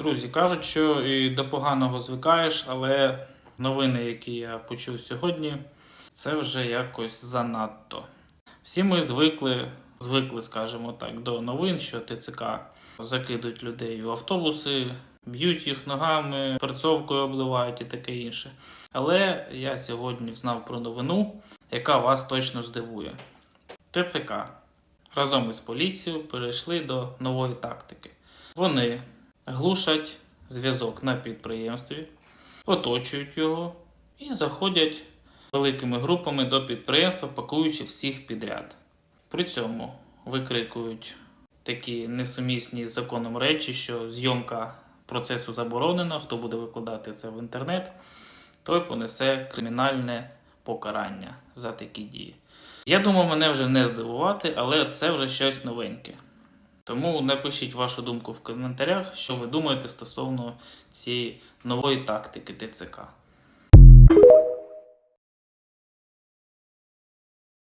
Друзі, кажуть, що і до поганого звикаєш, але новини, які я почув сьогодні, це вже якось занадто. Всі ми звикли, звикли, скажімо так, до новин, що ТЦК закидують людей в автобуси, б'ють їх ногами, перцовкою обливають і таке інше. Але я сьогодні знав про новину, яка вас точно здивує. ТЦК разом із поліцією перейшли до нової тактики. Вони глушать зв'язок на підприємстві, оточують його і заходять великими групами до підприємства, пакуючи всіх підряд. При цьому викрикують такі несумісні з законом речі, що зйомка процесу заборонена, хто буде викладати це в інтернет, той понесе кримінальне покарання за такі дії. Я думаю, мене вже не здивувати, але це вже щось новеньке. Тому напишіть вашу думку в коментарях, що ви думаєте стосовно цієї нової тактики ТЦК.